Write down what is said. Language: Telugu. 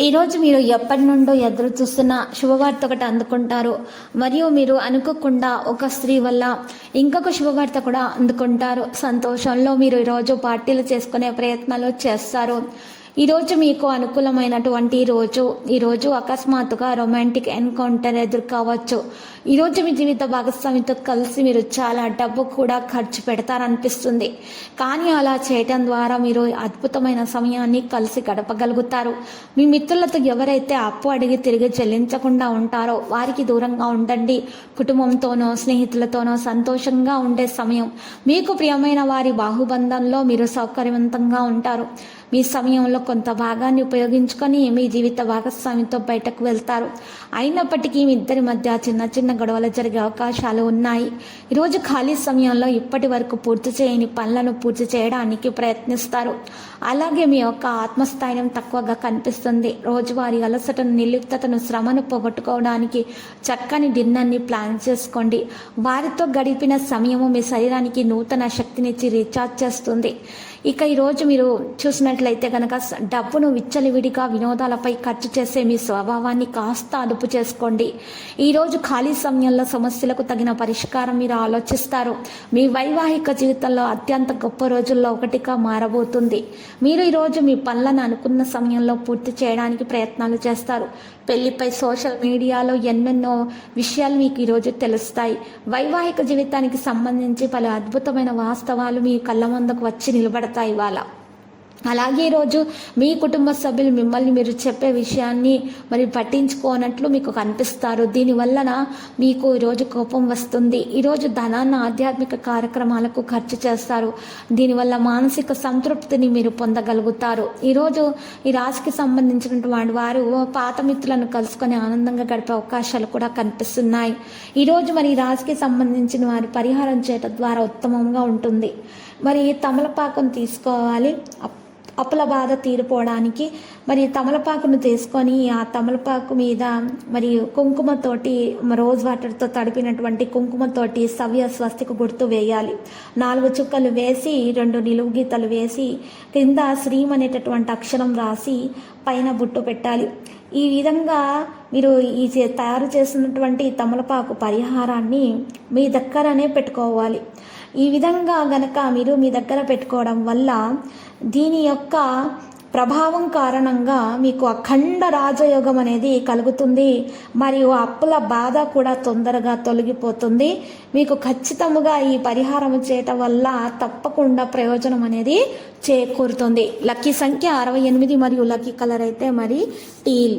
ఈరోజు మీరు ఎప్పటి నుండో ఎదురు చూస్తున్న శుభవార్త ఒకటి అందుకుంటారు. మరియు మీరు అనుకోకుండా ఒక స్త్రీ వల్ల ఇంకొక శుభవార్త కూడా అందుకుంటారు. సంతోషంలో మీరు ఈరోజు పార్టీలు చేసుకునే ప్రయత్నాలు చేస్తారు. ఈరోజు మీకు అనుకూలమైనటువంటి రోజు ఈరోజు అకస్మాత్తుగా రొమాంటిక్ ఎన్కౌంటర్ ఎదుర్కోవచ్చు. ఈరోజు మీ జీవిత భాగస్వామితో కలిసి మీరు చాలా డబ్బు కూడా ఖర్చు పెడతారనిపిస్తుంది. కానీ అలా చేయటం ద్వారా మీరు అద్భుతమైన సమయాన్ని కలిసి గడపగలుగుతారు. మీ మిత్రులతో ఎవరైతే అప్పు అడిగి తిరిగి చెల్లించకుండా ఉంటారో వారికి దూరంగా ఉండండి. కుటుంబంతోనో స్నేహితులతోనో సంతోషంగా ఉండే సమయం. మీకు ప్రియమైన వారి బాహుబంధంలో మీరు సౌకర్యవంతంగా ఉంటారు. మీ సమయంలో కొంత భాగాన్ని ఉపయోగించుకొని మీ జీవిత భాగస్వామితో బయటకు వెళ్తారు. అయినప్పటికీ మీ ఇద్దరి మధ్య చిన్న చిన్న గొడవలు జరిగే అవకాశాలు ఉన్నాయి. ఈరోజు ఖాళీ సమయంలో ఇప్పటి వరకు పూర్తి చేయని పనులను పూర్తి చేయడానికి ప్రయత్నిస్తారు. అలాగే మీ యొక్క ఆత్మస్థైర్యం తక్కువగా కనిపిస్తుంది. రోజువారీ అలసటను నిర్లిప్తతను శ్రమను పోగొట్టుకోవడానికి చక్కని డిన్నర్ని ప్లాన్ చేసుకోండి. వారితో గడిపిన సమయము మీ శరీరానికి నూతన శక్తినిచ్చి రీఛార్జ్ చేస్తుంది. ఇక ఈరోజు మీరు చూసినట్లయితే కనుక డబ్బును విచ్చలివిడిగా వినోదాలపై ఖర్చు చేసే మీ స్వభావాన్ని కాస్త అదుపు చేసుకోండి. ఈరోజు ఖాళీ సమయంలో సమస్యలకు తగిన పరిష్కారం మీరు ఆలోచిస్తారు. మీ వైవాహిక జీవితంలో అత్యంత గొప్ప రోజుల్లో ఒకటిగా మారబోతుంది. మీరు ఈరోజు మీ పనులను అనుకున్న సమయంలో పూర్తి చేయడానికి ప్రయత్నాలు చేస్తారు. పెళ్ళిపై సోషల్ మీడియాలో ఎన్నెన్నో విషయాలు మీకు ఈరోజు తెలుస్తాయి. వైవాహిక జీవితానికి సంబంధించి పలు అద్భుతమైన వాస్తవాలు మీ కళ్ళ ముందుకు వచ్చి నిలబడతాయి. ఇవాళ అలాగే ఈరోజు మీ కుటుంబ సభ్యులు మిమ్మల్ని మీరు చెప్పే విషయాన్ని మరి పట్టించుకోనట్లు మీకు కనిపిస్తారు. దీనివలన మీకు ఈరోజు కోపం వస్తుంది. ఈరోజు ధనాన్ని ఆధ్యాత్మిక కార్యక్రమాలకు ఖర్చు చేస్తారు. దీనివల్ల మానసిక సంతృప్తిని మీరు పొందగలుగుతారు. ఈరోజు ఈ రాశికి సంబంధించినటువంటి వారు పాత మిత్రులను కలుసుకొని ఆనందంగా గడిపే అవకాశాలు కూడా కనిపిస్తున్నాయి. ఈరోజు మరి ఈ రాశికి సంబంధించిన వారి పరిహారం చేయటం ద్వారా ఉత్తమంగా ఉంటుంది. మరి తమలపాకం తీసుకోవాలి. అప్- అప్పుల బాధ తీరిపోవడానికి మరి తమలపాకును తీసుకొని ఆ తమలపాకు మీద మరి కుంకుమతోటి రోజ్ వాటర్తో తడిపినటువంటి కుంకుమతోటి సవ్య స్వస్తికి గుర్తు వేయాలి. నాలుగు చుక్కలు వేసి రెండు నిలువు గీతలు వేసి క్రింద శ్రీం అనేటటువంటి అక్షరం రాసి పైన బుట్టు పెట్టాలి. ఈ విధంగా మీరు ఈ తయారు చేసినటువంటి తమలపాకు పరిహారాన్ని మీ దగ్గరనే పెట్టుకోవాలి. ఈ విధంగా గనక మీరు మీ దగ్గర పెట్టుకోవడం వల్ల దీని యొక్క ప్రభావం కారణంగా మీకు అఖండ రాజయోగం అనేది కలుగుతుంది. మరియు అప్పుల బాధ కూడా తొందరగా తొలగిపోతుంది. మీకు ఖచ్చితంగా ఈ పరిహారం చేయటం వల్ల తప్పకుండా ప్రయోజనం అనేది చేకూరుతుంది. లక్కీ సంఖ్య అరవై ఎనిమిది మరియు లక్కీ కలర్ అయితే మరి టీల్.